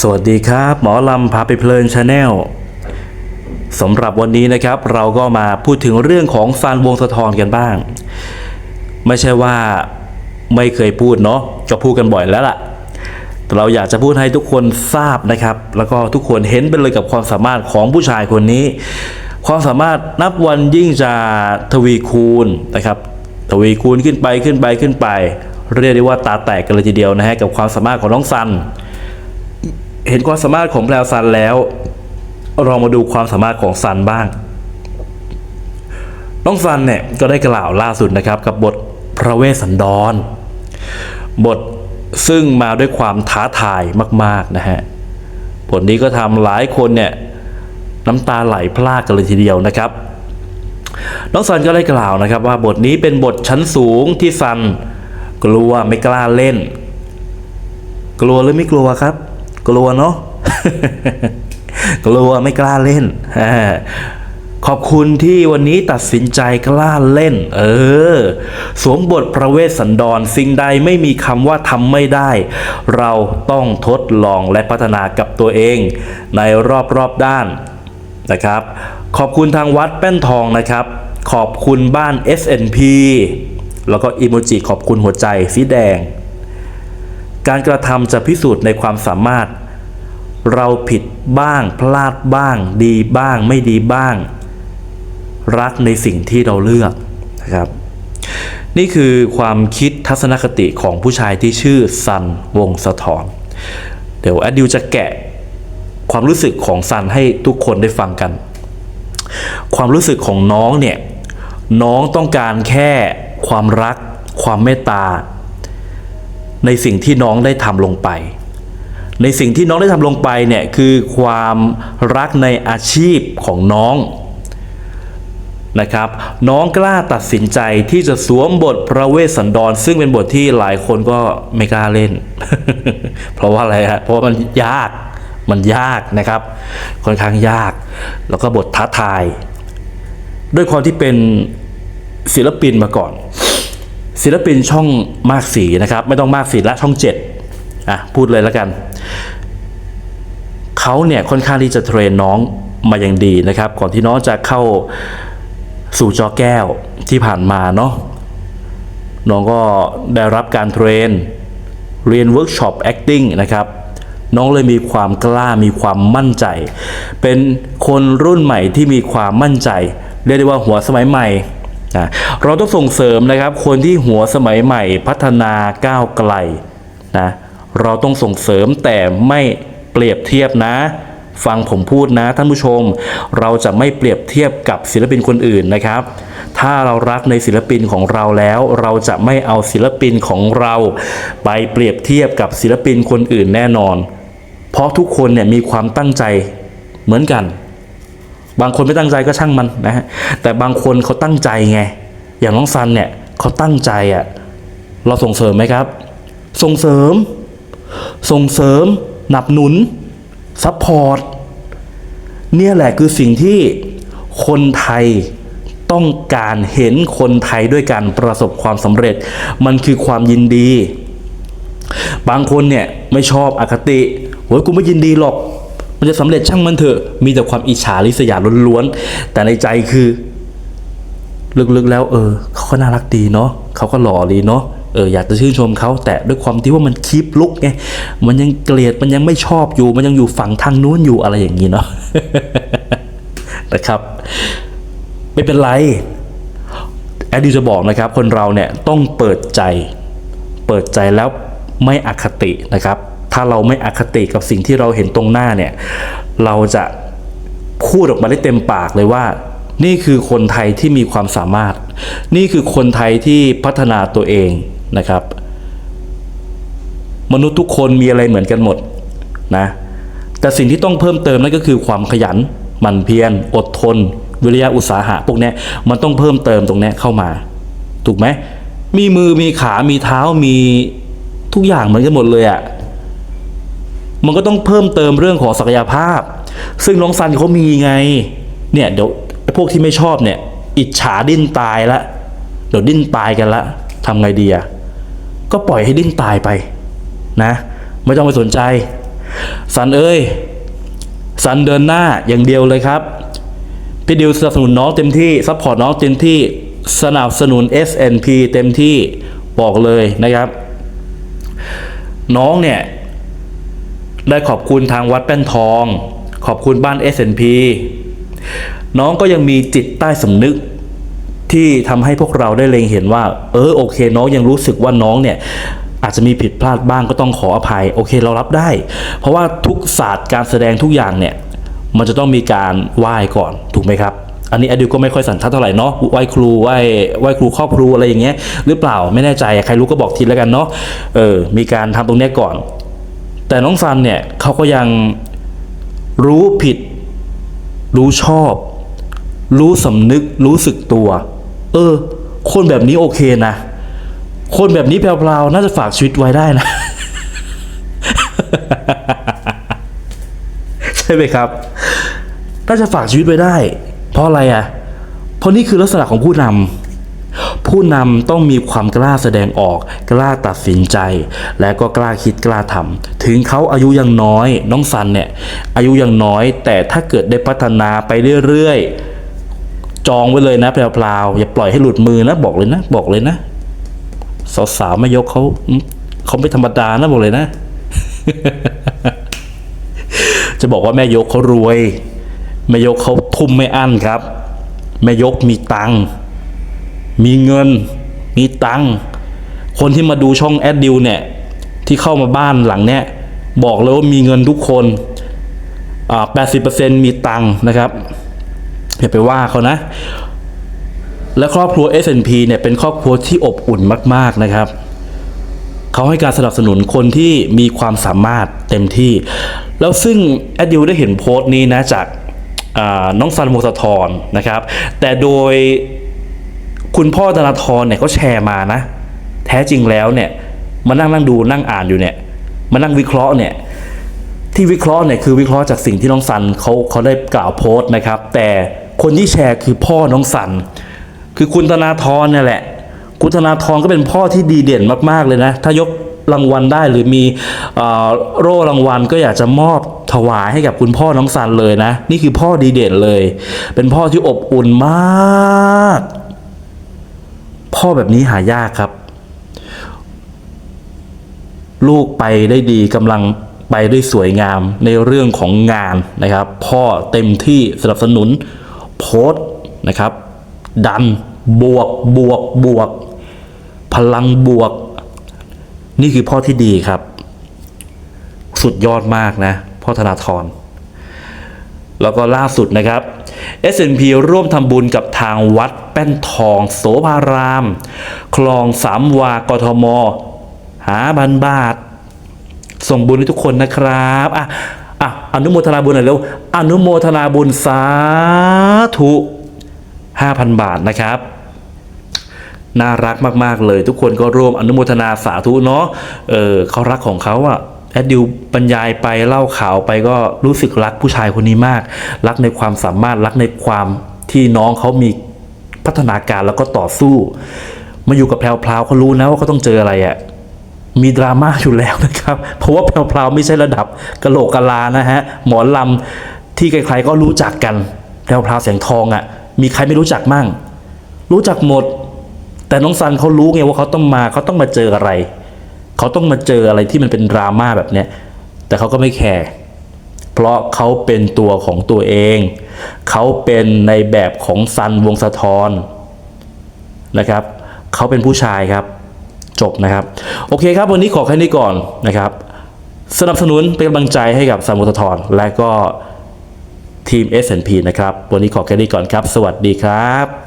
สวัสดีครับ หมอลำพาไปเพลินชาแนลสำหรับวันนี้นะครับ เราก็มาพูดถึงเรื่องของซานวงสะทอนกันบ้าง ไม่ใช่ว่าไม่เคยพูดเนาะก็พูดกันบ่อยแล้วล่ะแต่เราอยากจะพูดให้ทุกคนทราบนะครับ แล้วก็ทุกคนเห็นไปเลยกับความสามารถของผู้ชายคนนี้ ความสามารถนับวันยิ่งจะทวีคูณนะครับทวีคูณขึ้นไปขึ้นไปขึ้นไป เรียกได้ว่าตาแตกกันเลยทีเดียวนะฮะกับความสามารถของน้องซัน เห็นความสามารถของแพรวซันแล้วเรามาดูความสามารถของซันบ้าง น้องซันเนี่ยก็ได้กล่าวล่าสุดนะครับกับบทพระเวสสันดร บทซึ่งมาด้วยความท้าทายมาก ๆ นะฮะบทนี้ก็ทำหลายคนเนี่ยน้ำตาไหลพลากกันเลยทีเดียวนะครับ น้องซันก็ได้กล่าวนะครับว่าบทนี้เป็นบทชั้นสูงที่ซันกลัวไม่กล้าเล่น กลัวหรือไม่กลัวครับ กลัวเนาะกลัวไม่กล้าเล่นขอบคุณที่วันนี้ตัดสินใจกล้าเล่น เออ สวมบทพระเวสสันดรสิ่งใดไม่มีคำว่าทำไม่ได้ เราต้องทดลองและพัฒนากับตัวเอง ในรอบรอบๆด้านนะครับ ขอบคุณทางวัดแป้นทองนะครับ ขอบคุณบ้าน SNP แล้วก็อิโมจิขอบคุณหัวใจสีแดง การกระทำจะพิสูจน์ในความสามารถ เราผิดบ้าง พลาดบ้าง ดีบ้าง ไม่ดีบ้าง รักในสิ่งที่เราเลือกนะครับนี่คือความคิดทัศนคติของผู้ชายที่ชื่อซันวงสะทอนเดี๋ยวแอดดิวจะแกะความรู้สึกของซันให้ทุกคนได้ฟังกัน ความรู้สึกของน้องเนี่ย น้องต้องการแค่ความรัก ความเมตตา ในสิ่งที่น้องได้ทำลงไป ในสิ่งที่น้องได้ทำลงไปเนี่ยคือความรักในอาชีพของน้องนะครับน้องกล้าตัดสินใจที่จะสวมบทพระเวสสันดร ซึ่งเป็นบทที่หลายคนก็ไม่กล้าเล่น เพราะว่าอะไรฮะเพราะมันยากมันยากนะครับ ค่อนข้างยาก แล้วก็บทท้าทาย ด้วยความที่เป็นศิลปินมาก่อน ศิลปินช่องมากสีนะครับ ไม่ต้องมากสีละช่องเจ็ดอะ พูดเลยแล้วกัน เขาเนี่ยค่อนข้างที่จะเทรนน้องมาอย่างดีนะครับ ก่อนที่น้องจะเข้าสู่จอแก้วที่ผ่านมาเนาะน้องก็ได้รับการเทรน เรียนเวิร์กช็อป acting นะครับน้องเลยมีความกล้ามีความมั่นใจ เป็นคนรุ่นใหม่ที่มีความมั่นใจ เรียกได้ว่าหัวสมัยใหม่ นะเราต้องส่งเสริมนะครับ คนที่หัวสมัยใหม่พัฒนาก้าวไกลนะเราต้องส่งเสริมแต่ไม่เปรียบเทียบนะ ฟังผมพูดนะท่านผู้ชม เราจะไม่เปรียบเทียบกับศิลปินคนอื่นนะครับ ถ้าเรารักในศิลปินของเราแล้ว เราจะไม่เอาศิลปินของเรา ไปเปรียบเทียบกับศิลปินคนอื่นแน่นอน เพราะทุกคนเนี่ยมีความตั้งใจเหมือนกัน บางคนไม่ตั้งใจก็ช่างมันนะฮะแต่บางคนเขาตั้งใจไง อย่างน้องซันเนี่ยเขาตั้งใจอะ่ะเราส่งเสริมไหมครับ ส่งเสริม ส่งเสริมหนับหนุนซัพพอร์ตเนี่ยแหละคือสิ่งที่คนไทยต้องการเห็นคนไทยด้วยกันประสบความสำเร็จ มันคือความยินดี บางคนเนี่ยไม่ชอบอคติโอ้ยกูไม่ยินดีหรอก มันจะสำเร็จช่างมันเถอะ มีแต่ความอิจฉาริษยาล้วนๆ แต่ในใจคือ ลึกๆแล้ว เออเขาก็น่ารักดีเนาะเขาก็หล่อดีเนาะเอออยากจะชื่นชมเขาแต่ด้วยความที่ว่ามันคีปลุกไงมันยังเกลียดมันยังไม่ชอบอยู่ มันยังอยู่ฝั่งทางนู้นอยู่อะไรอย่างนี้เนาะนะครับ ไม่เป็นไรแอดดิวจะบอกนะครับ คนเราเนี่ยต้องเปิดใจ เปิดใจแล้วไม่อคตินะครับ ถ้าเราไม่อคติกับสิ่งที่เราเห็นตรงหน้าเนี่ย เราจะพูดออกมาได้เต็มปากเลยว่า นี่คือคนไทยที่มีความสามารถ นี่คือคนไทยที่พัฒนาตัวเองนะครับ มนุษย์ทุกคนมีอะไรเหมือนกันหมดนะ แต่สิ่งที่ต้องเพิ่มเติมนั่นก็คือความขยันหมั่นเพียรอดทน วิริยะอุตสาหะพวกเนี้ยมันต้องเพิ่มเติมตรงเนี้ยเข้ามา ถูกไหมมีมือมีขา มีเท้ามีทุกอย่างเหมือนกันหมดเลยอะ่ะ มันก็ต้องเพิ่มเติมเรื่องของศักยภาพ ซึ่งน้องซันเขามีไง เนี่ยเดี๋ยวพวกที่ไม่ชอบเนี่ย อิจฉาดิ้นตายละเดี๋ยวดิ้นตายกันละทำไงดีอะ่ะก็ปล่อยให้ดิ้นตายไปนะ ไม่ต้องไปสนใจ สันเอ้ย สันเดินหน้าอย่างเดียวเลยครับ พี่ดิวสนับสนุนน้องเต็มที่ซัพพอร์ตน้องเต็มที่สนับสนุน SNP เต็มที่บอกเลยนะครับ น้องเนี่ย ได้ขอบคุณทางวัดแป้นทอง ขอบคุณบ้าน S&P น้องก็ยังมีจิตใต้สำนึกที่ทำให้พวกเราได้เล็งเห็นว่า เออโอเค น้องยังรู้สึกว่าน้องเนี่ยอาจจะมีผิดพลาดบ้างก็ต้องขออภัย โอเคเรารับได้ เพราะว่าทุกศาสตร์การแสดงทุกอย่างเนี่ย มันจะต้องมีการไหว้ก่อนถูกไหมครับ อันนี้อดิวก็ไม่ค่อยสันทัดเท่าไหร่เนาะไหว้ครูไหว้ไหว้ครูครอบครูอะไรอย่างเงี้ยหรือเปล่าไม่แน่ใจใครรู้ก็บอกทีแล้วกันเนาะเออมีการทำตรงเนี้ยก่อน แต่น้องซันเนี่ยเขาก็ยังรู้ผิด รู้ชอบ รู้สำนึก รู้สึกตัว เออ คนแบบนี้โอเคนะ คนแบบนี้แพรวๆน่าจะฝากชีวิตไว้ได้นะ ใช่ไหมครับ น่าจะฝากชีวิตไว้ได้ เพราะอะไรอะ เพราะนี่คือลักษณะของผู้นำ ผู้นำต้องมีความกล้าแสดงออก กล้าตัดสินใจ และก็กล้าคิดกล้าทำถึงเขาอายุยังน้อย น้องซันเนี่ยอายุยังน้อย แต่ถ้าเกิดได้พัฒนาไปเรื่อยๆ จองไว้เลยนะแพรวๆอย่าปล่อยให้หลุดมือนะบอกเลยนะ บอกเลยนะ สาวๆไม่ยกเขาเขาไม่ธรรมดานะบอกเลยนะ จะบอกว่าแม่ยกเขารวยแม่ยกเขาทุ่มไม่อั้นครับ แม่ยกมีตังค์ มีเงิน มีตังค์คนที่มาดูช่องแอดดิวเนี่ย ที่เข้ามาบ้านหลังเนี้ยบอกเลยว่ามีเงินทุกคนอ่าแปดสิบเปอร์เซ็นมีตังค์นะครับอย่าไปว่าเขานะ และครอบครัว S&P เนี่ยเป็นครอบครัวที่อบอุ่นมาก ๆนะครับเขาให้การสนับสนุนคนที่มีความสามารถเต็มที่ แล้วซึ่งแอดดิวได้เห็นโพสต์นี้นะจากน้องซันโมสะทรนะครับ แต่โดย คุณพ่อธนาธรเนี่ยเขาแชร์มานะ แท้จริงแล้วเนี่ยมานั่งนั่งดูนั่งอ่านอยู่เนี่ยมานั่งวิเคราะห์เนี่ยที่วิเคราะห์เนี่ยคือวิเคราะห์จากสิ่งที่น้องซันเขาเขาได้กล่าวโพสต์นะครับ แต่คนที่แชร์คือพ่อน้องซัน คือคุณธนาธรเนี่ยแหละ คุณธนาธรก็เป็นพ่อที่ดีเด่นมากๆเลยนะ ถ้ายกรางวัลได้หรือมีอโร่รางวัลก็อยากจะมอบถวายให้กับคุณพ่อน้องซันเลยนะ นี่คือพ่อดีเด่นเลย เป็นพ่อที่อบอุ่นมาก พ่อแบบนี้หายากครับ ลูกไปได้ดีกำลังไปได้สวยงามในเรื่องของงานนะครับ พ่อเต็มที่สนับสนุนโพสนะครับ ดันบวกบวกบวก พลังบวก นี่คือพ่อที่ดีครับ สุดยอดมากนะ พ่อธนาธรแล้วก็ล่าสุดนะครับ S&P ร่วมทำบุญกับทางวัดแป้นทองโสภาราม คลองสามวากทมหาบันบาท ส่งบุญให้ทุกคนนะครับอะอะอนุโมทนาบุญหน่อยเร็วอนุโมทนาบุญสาธุ5,000 บาทนะครับน่ารักมาก ๆ เลย ทุกคนก็ร่วมอนุโมทนาสาธุเนาะเออเขารักของเขาอะ แอดดิวบรรยายไปเล่าข่าวไปก็รู้สึกรักผู้ชายคนนี้มาก รักในความสามารถรักในความที่น้องเขามีพัฒนาการแล้วก็ต่อสู้ มาอยู่กับแพรวพราวเขารู้นะว่าเขาต้องเจออะไรอะมีดราม่าอยู่แล้วนะครับ เพราะว่าแพรวๆไม่ใช่ระดับกะโหลกกะลานะฮะ หมอลำที่ใครๆก็รู้จักกันแพรวๆแสงทองอะ่ะ มีใครไม่รู้จักมั่ง รู้จักหมด แต่น้องซันเขารู้ไงว่าเขาต้องมาเขาต้องมาเจออะไร เขาต้องมาเจออะไรที่มันเป็นดราม่าแบบเนี้ยแต่เขาก็ไม่แคร์เพราะเขาเป็นตัวของตัวเอง เขาเป็นในแบบของซันวงสะทอนนะครับ เขาเป็นผู้ชายครับ จบนะครับ โอเคครับ วันนี้ขอแค่นี้ก่อนนะครับ สนับสนุนเป็นกำลังใจให้กับสามมุทธรและก็ทีม S&P นะครับ วันนี้ขอแค่นี้ก่อนครับ สวัสดีครับ